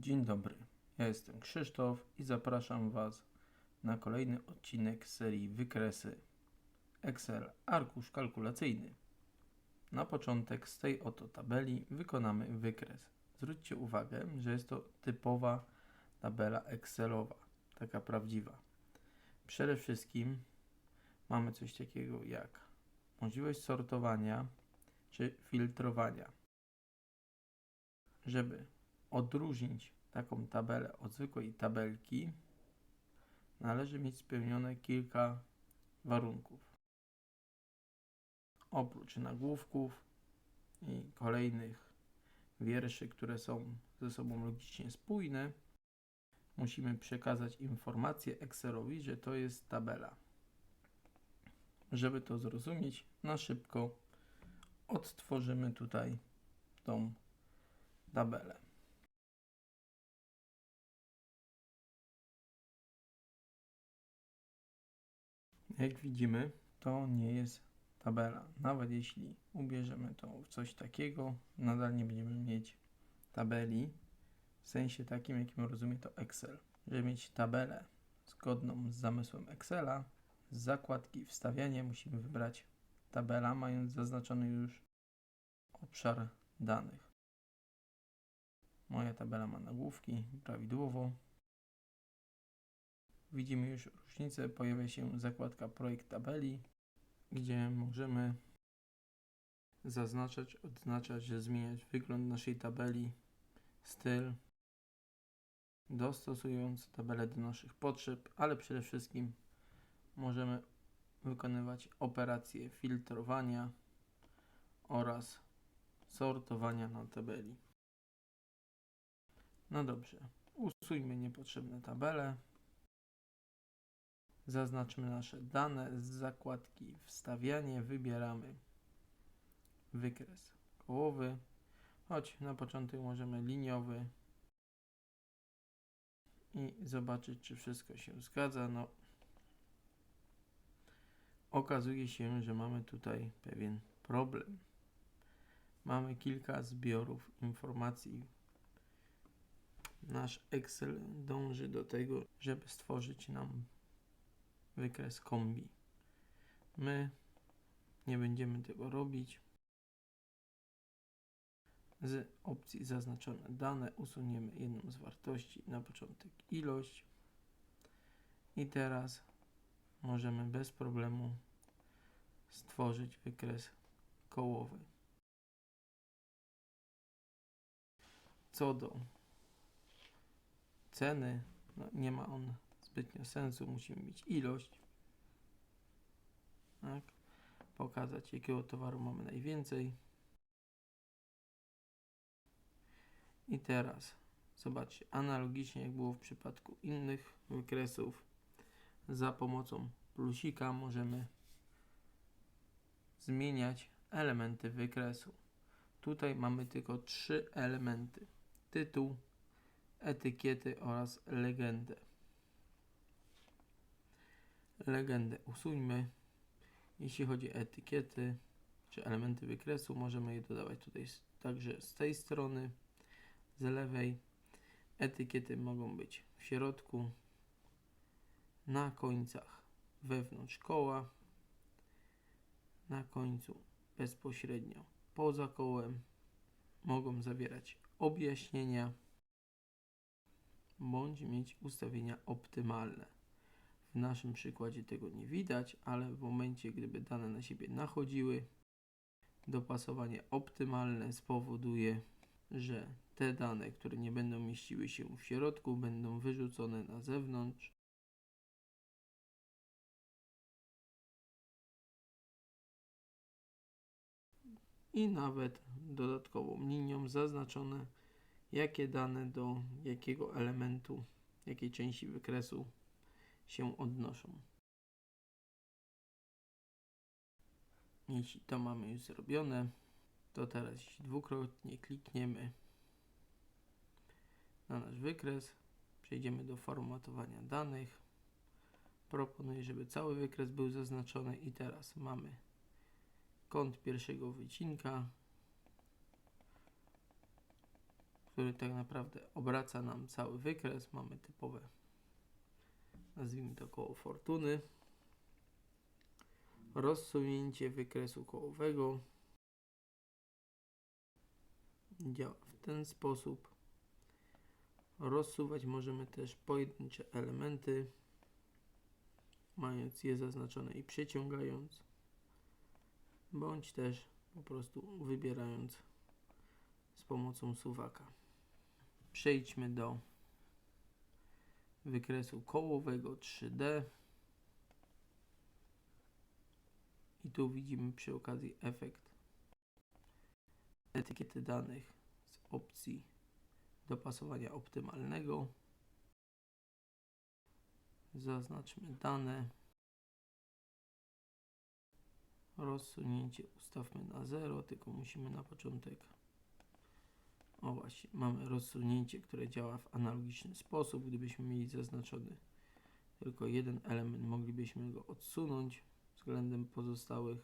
Dzień dobry, ja jestem Krzysztof i zapraszam Was na kolejny odcinek serii Wykresy Excel Arkusz Kalkulacyjny. Na początek z tej oto tabeli wykonamy wykres. Zwróćcie uwagę, że jest to typowa tabela Excelowa, taka prawdziwa. Przede wszystkim mamy coś takiego jak możliwość sortowania czy filtrowania. Żeby odróżnić taką tabelę od zwykłej tabelki, należy mieć spełnione kilka warunków. Oprócz nagłówków i kolejnych wierszy, które są ze sobą logicznie spójne, musimy przekazać informację Excelowi, że to jest tabela. Żeby to zrozumieć, na szybko odtworzymy tutaj tą tabelę. Jak widzimy, to nie jest tabela. Nawet jeśli ubierzemy to w coś takiego, nadal nie będziemy mieć tabeli w sensie takim, jakim rozumie to Excel. Żeby mieć tabelę zgodną z zamysłem Excela, z zakładki wstawianie musimy wybrać tabela, mając zaznaczony już obszar danych. Moja tabela ma nagłówki prawidłowo. Widzimy już różnicę. Pojawia się zakładka projekt tabeli, gdzie możemy zaznaczać, odznaczać, zmieniać wygląd naszej tabeli, styl, dostosując tabelę do naszych potrzeb, ale przede wszystkim możemy wykonywać operacje filtrowania oraz sortowania na tabeli. No dobrze, usuńmy niepotrzebne tabele. Zaznaczmy nasze dane z zakładki wstawianie, wybieramy wykres kołowy, choć na początek możemy liniowy i zobaczyć czy wszystko się zgadza. No, okazuje się, że mamy tutaj pewien problem. Mamy kilka zbiorów informacji. Nasz Excel dąży do tego, żeby stworzyć nam wykres kombi. My nie będziemy tego robić. Z opcji zaznaczone dane usuniemy jedną z wartości, na początek ilość. I teraz możemy bez problemu stworzyć wykres kołowy. Co do ceny, no nie ma on zbytnio sensu, musimy mieć ilość. Tak? Pokazać, jakiego towaru mamy najwięcej. I teraz zobaczcie, analogicznie jak było w przypadku innych wykresów, za pomocą plusika możemy zmieniać elementy wykresu. Tutaj mamy tylko trzy elementy: tytuł, etykiety oraz legendę legendę usuńmy. Jeśli chodzi o etykiety czy elementy wykresu, możemy je dodawać tutaj także z tej strony, z lewej. Etykiety mogą być w środku, na końcach wewnątrz koła, na końcu bezpośrednio poza kołem. Mogą zawierać objaśnienia bądź mieć ustawienia optymalne. W naszym przykładzie tego nie widać, ale w momencie, gdyby dane na siebie nachodziły, dopasowanie optymalne spowoduje, że te dane, które nie będą mieściły się w środku, będą wyrzucone na zewnątrz. I nawet dodatkową linią zaznaczone, jakie dane do jakiego elementu, jakiej części wykresu się odnoszą. Jeśli to mamy już zrobione, to teraz jeśli dwukrotnie klikniemy na nasz wykres, przejdziemy do formatowania danych. Proponuję, żeby cały wykres był zaznaczony i teraz mamy kąt pierwszego wycinka, który tak naprawdę obraca nam cały wykres. Mamy typowe, nazwijmy to koło fortuny. Rozsunięcie wykresu kołowego działa w ten sposób. Rozsuwać możemy też pojedyncze elementy, mając je zaznaczone i przeciągając, bądź też po prostu wybierając z pomocą suwaka. Przejdźmy do wykresu kołowego 3D. I tu widzimy przy okazji efekt etykiety danych z opcji dopasowania optymalnego. Zaznaczmy dane. Rozsunięcie ustawmy na 0, tylko musimy na początek. O właśnie, mamy rozsunięcie, które działa w analogiczny sposób. Gdybyśmy mieli zaznaczony tylko jeden element, moglibyśmy go odsunąć względem pozostałych.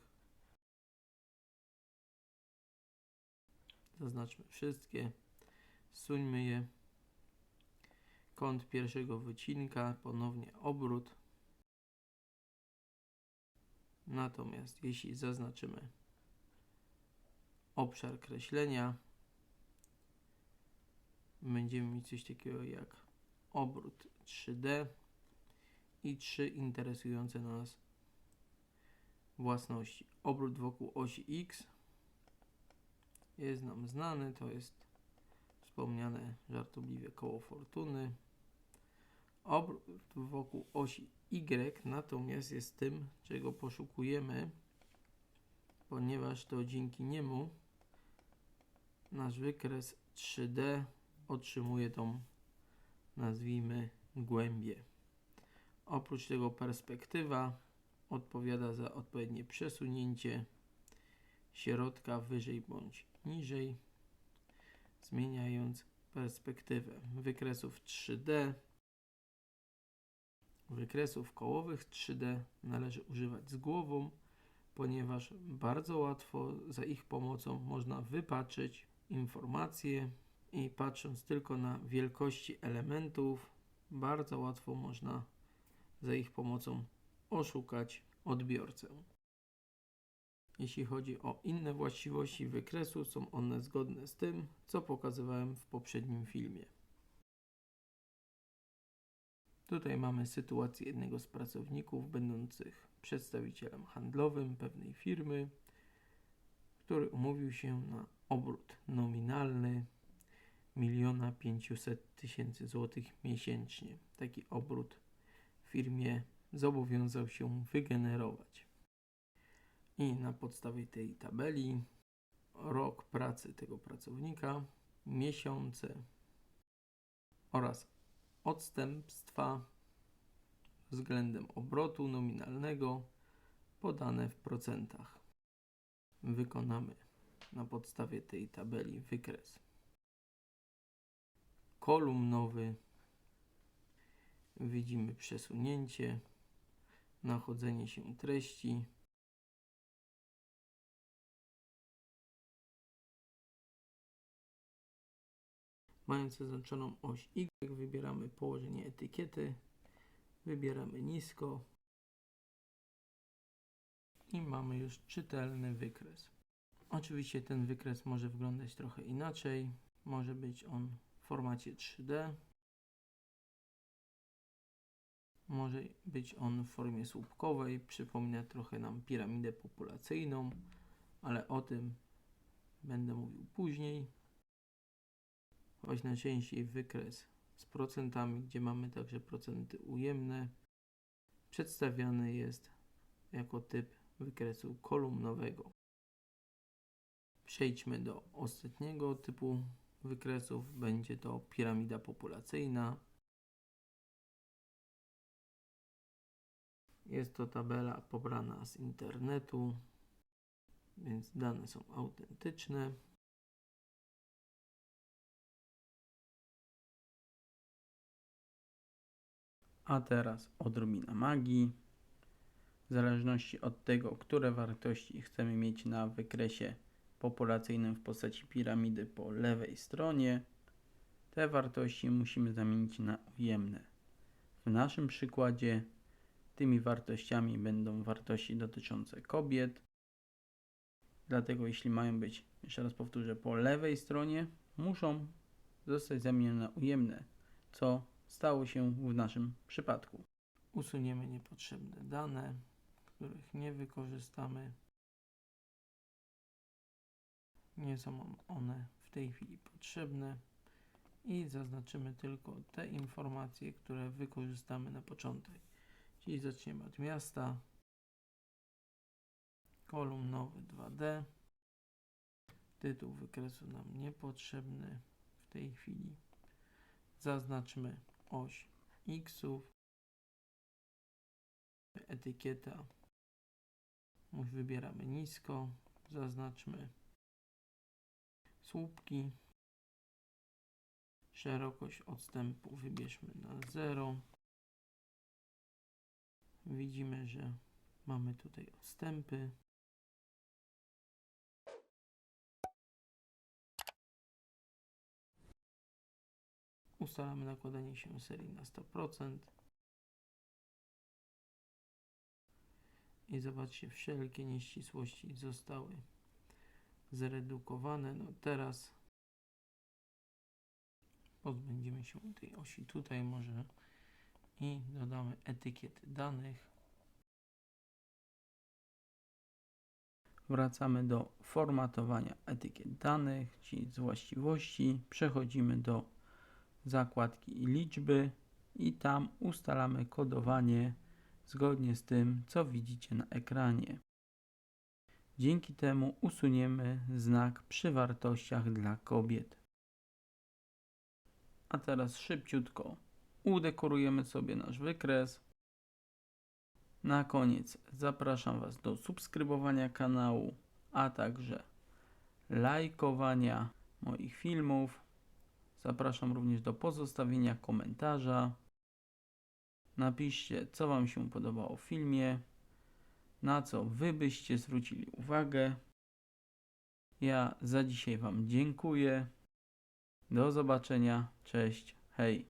Zaznaczmy wszystkie. Suńmy je. Kąt pierwszego wycinka, ponownie obrót. Natomiast jeśli zaznaczymy obszar kreślenia, będziemy mieć coś takiego jak obrót 3D i trzy interesujące nas własności. Obrót wokół osi X jest nam znany, to jest wspomniane żartobliwie koło fortuny. Obrót wokół osi Y natomiast jest tym, czego poszukujemy, ponieważ to dzięki niemu nasz wykres 3D otrzymuje tą, nazwijmy, głębię. Oprócz tego perspektywa odpowiada za odpowiednie przesunięcie środka wyżej bądź niżej, zmieniając perspektywę wykresów 3D. Wykresów kołowych 3D należy używać z głową, ponieważ bardzo łatwo za ich pomocą można wypaczyć informacje i patrząc tylko na wielkości elementów, bardzo łatwo można za ich pomocą oszukać odbiorcę. Jeśli chodzi o inne właściwości wykresu, są one zgodne z tym, co pokazywałem w poprzednim filmie. Tutaj mamy sytuację jednego z pracowników będących przedstawicielem handlowym pewnej firmy, który umówił się na obrót nominalny 1 500 tysięcy złotych miesięcznie. Taki obrót firmie zobowiązał się wygenerować. I na podstawie tej tabeli rok pracy tego pracownika, miesiące oraz odstępstwa względem obrotu nominalnego podane w procentach. Wykonamy na podstawie tej tabeli wykres kolumnowy. Widzimy przesunięcie, nachodzenie się treści. Mając zaznaczoną oś Y, wybieramy położenie etykiety, wybieramy nisko i mamy już czytelny wykres. Oczywiście ten wykres może wyglądać trochę inaczej. Może być on w formacie 3D. Może być on w formie słupkowej, przypomina trochę nam piramidę populacyjną, ale o tym będę mówił później. Choć najczęściej wykres z procentami, gdzie mamy także procenty ujemne, przedstawiany jest jako typ wykresu kolumnowego. Przejdźmy do ostatniego typu wykresów. Będzie to piramida populacyjna. Jest to tabela pobrana z internetu, więc dane są autentyczne. A teraz odrobina magii. W zależności od tego, które wartości chcemy mieć na wykresie populacyjnym w postaci piramidy po lewej stronie, te wartości musimy zamienić na ujemne. W naszym przykładzie tymi wartościami będą wartości dotyczące kobiet. Dlatego jeśli mają być, jeszcze raz powtórzę, po lewej stronie, muszą zostać zamienione na ujemne, co stało się w naszym przypadku. Usuniemy niepotrzebne dane, których nie wykorzystamy. Nie są one w tej chwili potrzebne i zaznaczymy tylko te informacje, które wykorzystamy na początek. Czyli zaczniemy od miasta, kolumnowy 2D, tytuł wykresu nam niepotrzebny w tej chwili. Zaznaczmy oś xów, etykieta. Wybieramy nisko, zaznaczmy słupki. Szerokość odstępu wybierzmy na 0. Widzimy, że mamy tutaj odstępy. Ustalamy nakładanie się serii na 100%. I zobaczcie, wszelkie nieścisłości zostały zredukowane. No teraz pozbędziemy się tej osi tutaj może i dodamy etykiety danych. Wracamy do formatowania etykiet danych, czyli z właściwości. Przechodzimy do zakładki liczby i tam ustalamy kodowanie zgodnie z tym, co widzicie na ekranie. Dzięki temu usuniemy znak przy wartościach dla kobiet. A teraz szybciutko udekorujemy sobie nasz wykres. Na koniec zapraszam Was do subskrybowania kanału, a także lajkowania moich filmów. Zapraszam również do pozostawienia komentarza. Napiszcie, co Wam się podobało w filmie, na co Wy byście zwrócili uwagę. Ja za dzisiaj Wam dziękuję. Do zobaczenia. Cześć. Hej.